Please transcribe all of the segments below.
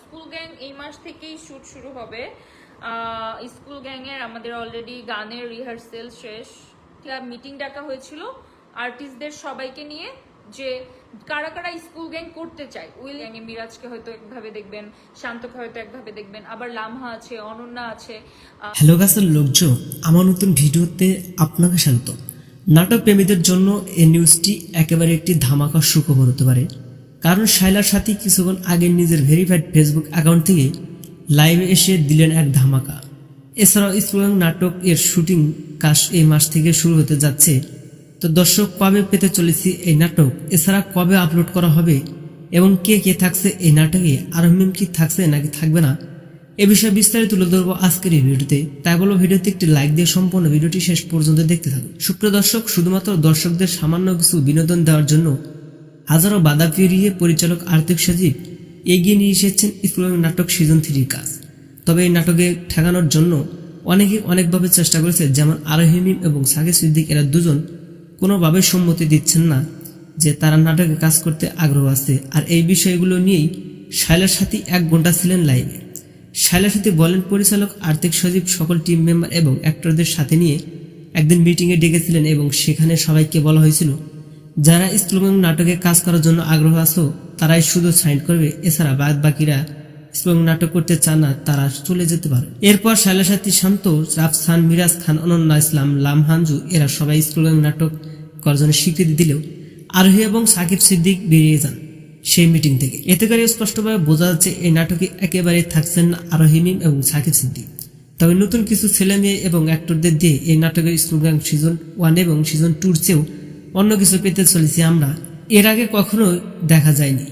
School gang এই মাস থেকেই shoot শুরু হবে। স্কুল গ্যাংয়ের আমাদের অলরেডি গানের রিহার্সেল শেষ। মিটিং ডাকা হয়েছিল। আর্টিস্টদের সবাইকে নিয়ে যে কারা কারা স্কুল গ্যাং করতে চায়, উইল গ্যাংয়ে মিরাজকে হয়তো একভাবে দেখবেন, শান্তকে হয়তো একভাবে দেখবেন, আবার লামহা আছে, অনন্যা আছে। হ্যালো গাছের লোকজন, আমার নতুন ভিডিওতে আপনাকে স্বাগত। নাটক প্রেমীদের জন্য এই নিউজটি একেবারে একটি ধামাকা সুখবর হতে পারে। কারণ শাইলার সাথে কিছুক্ষণ আগে নিজের ভেরিফাইড ফেসবুক অ্যাকাউন্ট থেকে লাইভে এসে দিলেন এক ধামাকা। এছাড়াও স্কুলং নাটক এর শুটিং কাজ এই মাস থেকে শুরু হতে যাচ্ছে। তো দর্শক, কবে পেতে চলেছি এই নাটক? এছাড়া কবে আপলোড করা হবে? এবং কে কে থাকছে এই নাটকে? আর মিম কি থাকছে নাকি থাকবে না? এ বিষয়ে বিস্তারিত তুলে ধরবো আজকের এই ভিডিওতে। তাই বলো ভিডিওতে একটি লাইক দিয়ে সম্পূর্ণ ভিডিওটি শেষ পর্যন্ত দেখতে থাকুন। সুপ্রিয় দর্শক, শুধুমাত্র দর্শকদের সামান্য কিছু বিনোদন দেওয়ার জন্য হাজারো বাধা পেরিয়ে পরিচালক আর্থিক সজীব এগিয়ে নিয়ে এসেছেন ইসলামিক নাটক সিজন থ্রির কাজ। তবে এই নাটকে ঠেকানোর জন্য অনেকে অনেকভাবে চেষ্টা করেছে, যেমন আরহিমিম এবং সাকিব সিদ্দিক, এরা দুজন কোনোভাবে সম্মতি দিচ্ছেন না যে তারা নাটকে কাজ করতে আগ্রহ আছে। আর এই বিষয়গুলো নিয়েই শাইলার সাথে এক ঘণ্টা ছিলেন লাইভে শাইলার সাথে বলেন, পরিচালক, আর্থিক সজীব সকল টিম মেম্বার এবং অ্যাক্টরদের সাথে নিয়ে একদিন মিটিংয়ে ডেকেছিলেন এবং সেখানে সবাইকে বলা হয়েছিল যারা স্কুলগং নাটকে কাজ করার জন্য আগ্রহ আছো, তারাই শুধু সাইন করবে। এছাড়া বাদ বাকিরা স্কুলগং নাটক করতে চান না, তারা চলে যেতে পারে। এরপর সাথী শান্ত, রাফসান, মিরাজ খান, অনন্যা ইসলাম লামহানজু এরা সবাই স্কুলগং নাটক করার জন্য স্বীকৃতি দিলেও আরোহী এবং সাকিব সিদ্দিক বেরিয়ে যান সেই মিটিং থেকে। এতে করে স্পষ্টভাবে বোঝা যাচ্ছে, এই নাটকে একেবারে থাকছেন না আরোহী মিম এবং সাকিব সিদ্দিক। তবে নতুন কিছু ছেলে মেয়ে এবং অ্যাক্টরদের দিয়ে এই নাটকের স্কুলগাং সিজন ওয়ান এবং সিজন টুর চেয়েও অন্য কিছু পেতে চলেছি আমরা। এর আগে কখনো দেখা যায়নি।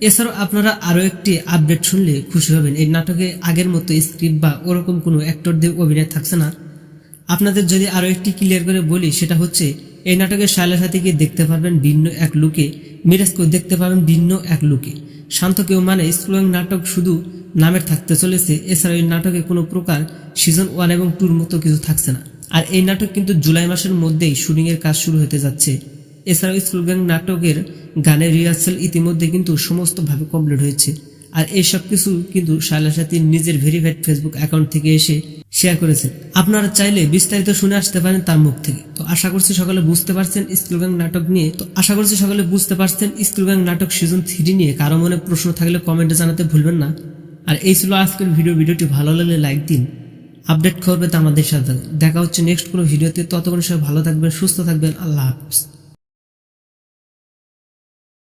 এছাড়াও আপনারা আরও একটি আপডেট শুনলে খুশি হবেন। এই নাটকে আগের মতো স্ক্রিপ্ট বা ওরকম কোনো অ্যাক্টরদের অভিনয় থাকছে না। আপনাদের যদি আরও একটি ক্লিয়ার করে বলি, সেটা হচ্ছে, এই নাটকের শায়লা সাথীকে দেখতে পারবেন ভিন্ন এক লুকে, মিরাজকেও দেখতে পাবেন ভিন্ন এক লুকে। শান্তকেও মানে স্কুলিং নাটক শুধু নামের থাকতে চলেছে। এছাড়া এই নাটকে কোনো প্রকার সিজন ওয়ান এবং টুর মতো কিছু থাকছে না। আর এই নাটক কিন্তু জুলাই মাসের মধ্যেই শুটিংয়ের কাজ শুরু হতে যাচ্ছে। এছাড়াও স্কুল গ্যাং নাটকের গানের রিহার্সাল ইতিমধ্যে কিন্তু সমস্তভাবে কমপ্লিট হয়েছে। আর এই সব কিছু কিন্তু শায়লা সাথী নিজের ভেরিফাইড ফেসবুক অ্যাকাউন্ট থেকে এসে শেয়ার করেছেন আপনারা চাইলে বিস্তারিত শুনে আসতে পারেন তার মুখ থেকে। তো আশা করছি সকালে বুঝতে পারছেন স্কুল গ্যাং নাটক নিয়ে। তো আশা করছি সকালে বুঝতে পারছেন স্কুল গ্যাং নাটক সিজন থ্রি নিয়ে। কারও মনে প্রশ্ন থাকলে কমেন্টে জানাতে ভুলবেন না। আর এই ছিল আজকের ভিডিও ভিডিওটি ভালো লাগলে লাইক দিন। আপডেট করবে তো আমাদের সাথে দেখা হচ্ছে নেক্সট কোনো ভিডিওতে ততক্ষণ সব ভালো থাকবেন, সুস্থ থাকবেন। আল্লাহ হাফিজ।